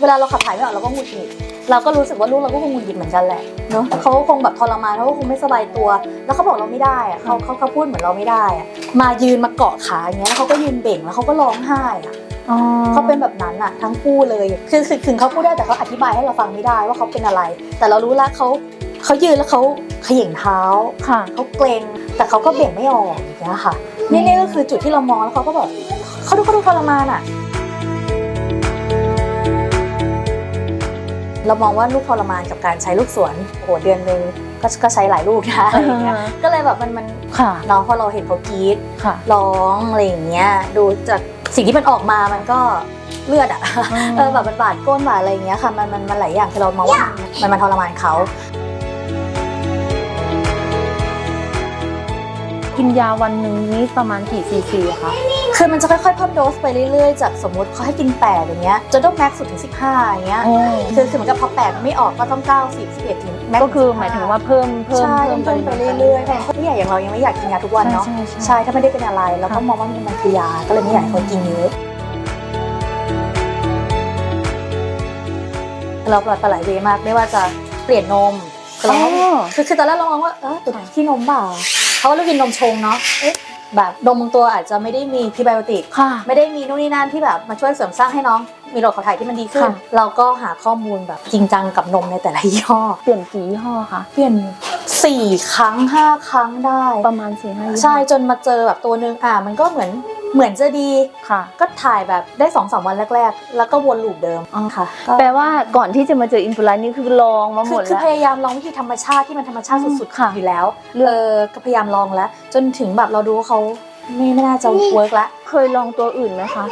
เวลาเราขับถ่ายไม่ออกเราก็หงุดหงิดเราก็รู้สึกว่าลูกเราก็คงหงุดหงิดเหมือนกันแหละเนาะเขาก็คงแบบทรมานเขาก็คงไม่สบายตัว แล้วเขาบอกเราไม่ได้อะเขาเขาเขาพูดเหมือนเราไม่ได้อะมายืนมาเกาะขาอย่างเงี้ยแล้วเขาก็ยืนเบ่งแล้วเขาก็ร้องไห้อะอ๋อเขาเป็นแบบนั้นอะทั้งคู่เลยคือคือถึงเขาพูดได้แต่เขาอธิบายให้เราฟังไม่ได้ว่าเขาเป็นอะไร แต่เรารู้แล้วเขาเขายืนแล้วเขาเขย่งเท้าค่ะเขาเกรงแต่เขาก็เบ่งไม่ออกอย่างเงี้ยค่ะนี่นี่ก็คือจุดที่เรามองแล้วเขาก็แบบเขาดูเขาดูทรมานอะ เรามองว่าลูกทรมานกับการใช้ลูกสวนโอ้โหเดือนหนึ่งก็ก็ใช้หลายลูกนะอะไรอย่างเงี้ยก็เลยแบบมันมันค่ะน้องพอเราเห็นเขากรีดค่ะร้องอะไรอย่างเงี้ยดูจากสิ่งที่มันออกมามันก็เลือดอะเออแบบมันบาดก้นบาดอะไรอย่างเงี้ยค่ะมันมันมันหลายอย่างคือเรามองว่ามันมันมันทรมานเขากินยาวันหนึ่งนี้ประมาณกี่ซีซีอะคะ คือมันจะค่อยๆเพิ่มโดสไปเรื่อยๆ จากสมมติเขาให้กิน 8 อย่างเงี้ยจนต้องแม็กซ์สุดถึง 15 อย่างเงี้ยโอ้คือคือเหมือนกับพอ8มันไม่ออกก็ต้อง 9 10 11 ถึงแม็กซ์ก็คือหมายถึงว่าเพิ่มเพิ่มใช่ต้องเพิ่มไปเรื่อยๆเพราะผู้ใหญ่อย่างเรายังไม่อยากกินยาทุกวันเนาะ ใช่ใช่ใช่ถ้าไม่ได้เป็นอะไรเราก็มองว่ามันมันคือยา ก็เลยไม่อยากให้เขากินเยอะเราปลอดปลายเวย์มากไม่ว่าจะเปลี่ยนนมคือเราอ๋อคือคือตอนแรกเรามองว่าเออตัวที่นมเปล่าเพราะว่าเรากินนมชงเนาะเอ๊ะ แบบนมบางตัวอาจจะไม่ได้มีพรีไบโอติกค่ะ ไม่ได้มีนู่นนี่นั่นที่แบบมาช่วยเสริมสร้างให้น้อง มีระบบขับถ่ายที่มันดีขึ้น ค่ะ เราก็หาข้อมูลแบบจริงจังกับนมในแต่ละยี่ห้อ เปลี่ยนกี่ยี่ห้อคะเปลี่ยนสี่ครั้งห้าครั้งได้ ประมาณสี่ห้ายี่ห้อ ใช่จนมาเจอแบบตัวหนึ่งอะมันก็เหมือน เหมือนจะดีค่ะ ก็ถ่ายแบบได้สองสามวันแรก ๆ แล้วก็วนลูปเดิมอ๋อค่ะก็แปลว่าก่อนที่จะมาเจออินฟลูไลน์นี่คือลองมาหคืมอดคือแล้วพยายามลองวิธีธรรมชาติที่มันธรรมชาติสุดค่ะๆอยู่แล้วเออก็พยายามลองแล้ว จนถึงแบบเราดูว่าเขาไม่ไม่น่าจะเวิร์กละเคยลองตัวอื่นไหมคะ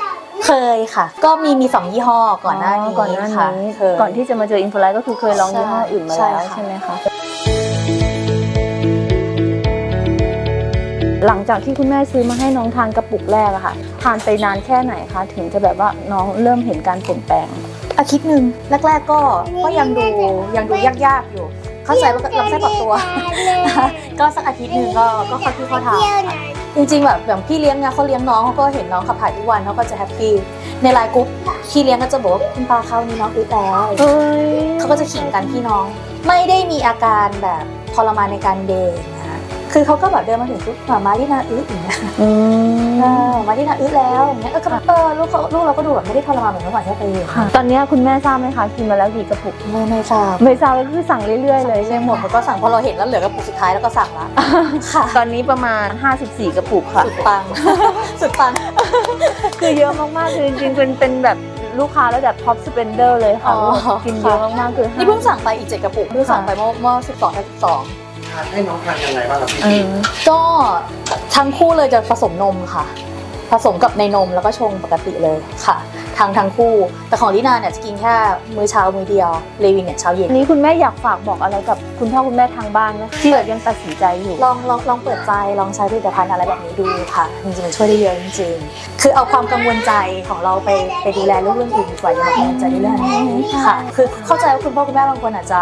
เคยค่ะ ก็มีมีสองยี่ห้อก่อนหน้านี้ก่อนหน้าค่ะนี้เคยก่อนที่จะมาเจออินฟลูไลน์ก็คือเคยลองใช่ยี่ห้ออื่นมาใช่แล้วค่ะใช่ไหมคะ หลังจากที่คุณแม่ซื้อมาให้น้องทานกระปุกแรกอะค่ะ ทานไปนานแค่ไหนคะ ถึงจะแบบว่าน้องเริ่มเห็นการเปลี่ยนแปลง อาทิตย์หนึ่งแรก ๆ ก็ก็ยังดูยังดูยากๆอยู่ เข้าใจว่าลำไส้ปรับตัว ก็สักอาทิตย์หนึ่งก็ก็เข้าที่เข้าทางค่ะจริงๆแบบอย่างพี่เลี้ยงเนี่ยเขาเลี้ยงน้องเขาก็เห็นน้องขับถ่ายทุกวันเขาก็จะแฮปปี้ในไลน์กรุ๊ปพี่เลี้ยงก็จะบอกว่าคุณปาเขานี่น้องอึดแล้วเอ้ยเขาก็จะขิงกันพี่น้อง ไม่ได้มีอาการแบบทรมานในการเดย์อย่างเงี้ย คือเขาก็แบบเดินมาถึงปุ๊บมามาลินาอึอย่างเงี้ยอืเอมอมาลินาอึแล้วอย่างเงี้ยเออก็แบบเออลูกเขาลูกเราก็ดูแบบไม่ได้ทรมานเหมือนเมื่อก่อนที่เราไปอยู่ค่ะตอนนี้คุณแม่ทราบไหมคะกินมาแล้วกี่กระปุกไม่ไม่ทราบไม่ทราบก็คือสั่งเรื่อยๆเลยไม่ใช่ไหมหมดมันก็สั่งพอเราเห็นแล้วเหลือกระปุกสุดท้ายแล้วก็สั่งละค่ะ ตอนนี้ประมาณ 54 กระปุกค่ะ สุดปัง สุดปัง คือเยอะมากๆคือจริงๆเป็นเป็นแบบลูกค้าระดับท็อปสเปนเดอร์เลยค่ะอ๋อ กินเยอะมากๆคือนี่เพิ่งสั่งไปอีกเจ็ดกระปุกเพิ่งสั่งไปเมื่อเมื่อสิบสองสิบสอง ทานให้น้องทานยังไงบ้างครับพี่เออก็ทั้งคู่เลยจะผสมนมค่ะ ผสมกับในนมแล้วก็ชงปกติเลยค่ะทั้งทั้งคู่ แต่ของลินาเนี่ยจะกินแค่มื้อเช้ามื้อเดียวเลวินเนี่ยเช้าเย็นอันนี้คุณแม่อยากฝากบอกอะไรกับคุณพ่อคุณแม่ทางบ้านไหมที่แบบยังตัดสินใจอยู่ ลองลองลองเปิดใจลองใช้ผลิตภัณฑ์อะไรแบบนี้ดูค่ะ จริงๆมันช่วยได้เยอะจริงๆ คือเอาความกังวลใจของเราไปไปดูแลเรื่องเรื่องอื่นดีกว่าอย่ามากังวลใจในเรื่องนี้ค่ะ คือเข้าใจว่าคุณพ่อคุณแม่บางคนอาจจะ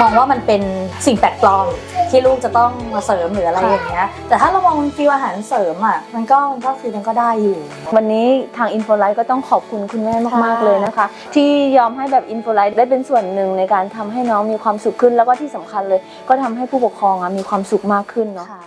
มองว่ามันเป็นสิ่งแปลกปลอมที่ลูกจะต้องมาเสริมหรืออะไรอย่างเงี้ย แต่ถ้าเรามองฟิวอาหารเสริมอะ มันก็มันก็คือมันก็ได้อยู่ วันนี้ทางอินโฟไลท์ก็ต้องขอบคุณคุณแม่มากค่ะๆเลยนะคะ ที่ยอมให้แบบอินโฟไลท์ได้เป็นส่วนหนึ่งในการทำให้น้องมีความสุขขึ้น แล้วก็ที่สำคัญเลย ก็ทำให้ผู้ปกครองอะมีความสุขมากขึ้นเนาะค่ะ